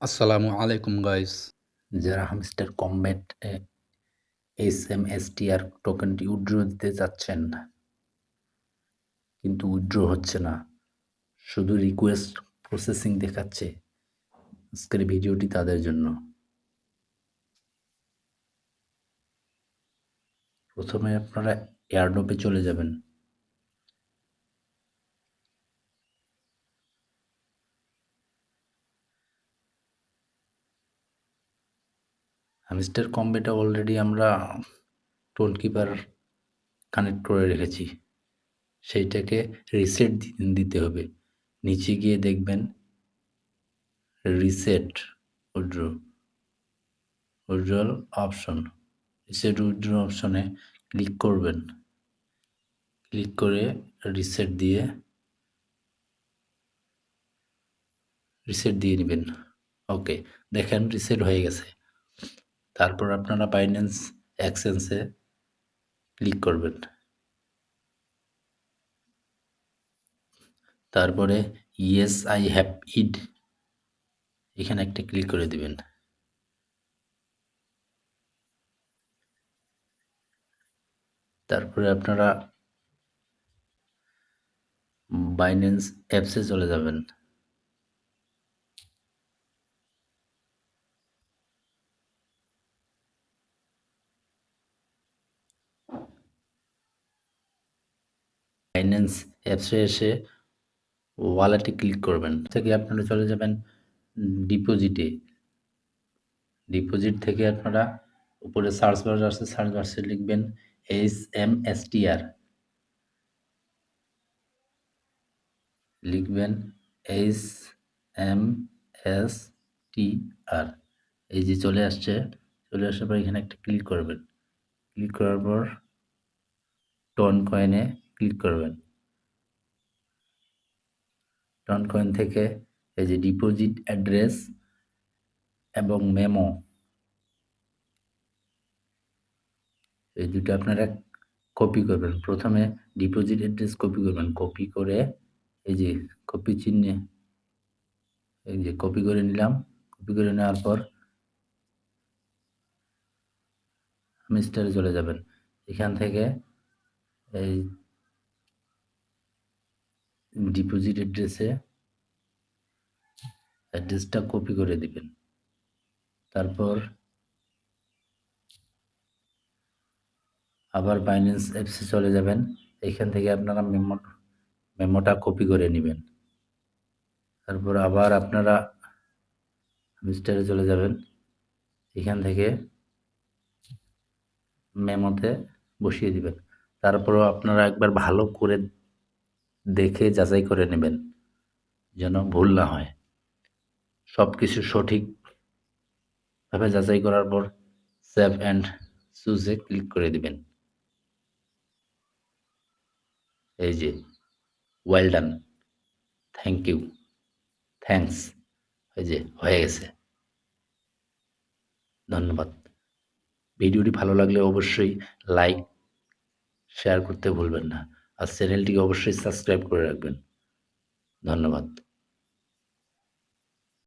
আসসালামু আলাইকুম গাইস যারা Hamster Kombat S M S T R টোকেনটি withdraw দিতে চাচ্ছেন কিন্তু উইড্রো হচ্ছে না। শুধু রিকোয়েস্ট প্রসেসিং দেখাচ্ছে আজকের ভিডিওটি তাদের জন্য। প্রথমে আপনারা এয়ারডোপে চলে যাবেন। হামস্টার কম্বেটা অলরেডি আমরা টোন কিপার কানেক্ট করে রেখেছি। সেইটাকে রিসেট দিতে হবে। নিচে গিয়ে দেখবেন reset withdraw withdrawal option. Reset withdraw অপশনে ক্লিক করবেন। ক্লিক করে রিসেট দিয়ে রিসেট দিয়ে নেবেন। ওকে, দেখেন রিসেট হয়ে গেছে। তারপর আপনারা বাইন্যান্স অ্যাক্সেন্সে ক্লিক করবেন। তারপরে ইয়েস আই হ্যাভ ইড এখানে একটা ক্লিক করে দিবেন। তারপরে আপনারা বাইন্যান্স অ্যাপসে চলে যাবেন। ফাইন্যান্স অ্যাপসে এসে ওয়ালেটে ক্লিক করবেন। থেকে আপনারা চলে যাবেন ডিপোজিটে ডিপোজিট থেকে আপনারা উপরে সার্চ বার আসছে সার্চ বাক্সে লিখবেন H M S T R লিখবেন H M S T R এই যে চলে আসছে, চলে আসার পর এখানে একটা ক্লিক করবেন। ক্লিক করার পর টন কয়েনে ক্লিক করবেন। টন কয়েন থেকে এই যে ডিপোজিট অ্যাড্রেস এবং মেমো এই দুটো আপনারা কপি করবেন। প্রথমে ডিপোজিট অ্যাড্রেস কপি করবেন। কপি করে এই যে কপি চিহ্নে এই যে কপি করে নিলাম। কপি করে নেওয়ার পর মিস্টারে চলে যাবেন। এখান থেকে এই ডিপোজিট অ্যাড্রেসে অ্যাড্রেসটা কপি করে দিবেন। তারপর আবার বাইন্যান্স অ্যাপসে চলে যাবেন। এখান থেকে আপনারা মেমো মেমোটা কপি করে নেবেন। তারপর আবার আপনারা মিস্টারে চলে যাবেন। এখান থেকে মেমোতে বসিয়ে দিবেন। তারপরও আপনারা একবার ভালো করে দেখে যাচাই করে নেবেন, যেন ভুল না হয়। সব কিছু সঠিকভাবে যাচাই করার পর সেভ অ্যান্ড চুজে ক্লিক করে দিবেন। এই যে well done thank you thanks এই যে, হয়ে গেছে। ধন্যবাদ। ভিডিওটি ভালো লাগলে অবশ্যই লাইক শেয়ার করতে ভুলবেন না। আর চ্যানেলটিকে অবশ্যই সাবস্ক্রাইব করে রাখবেন। ধন্যবাদ।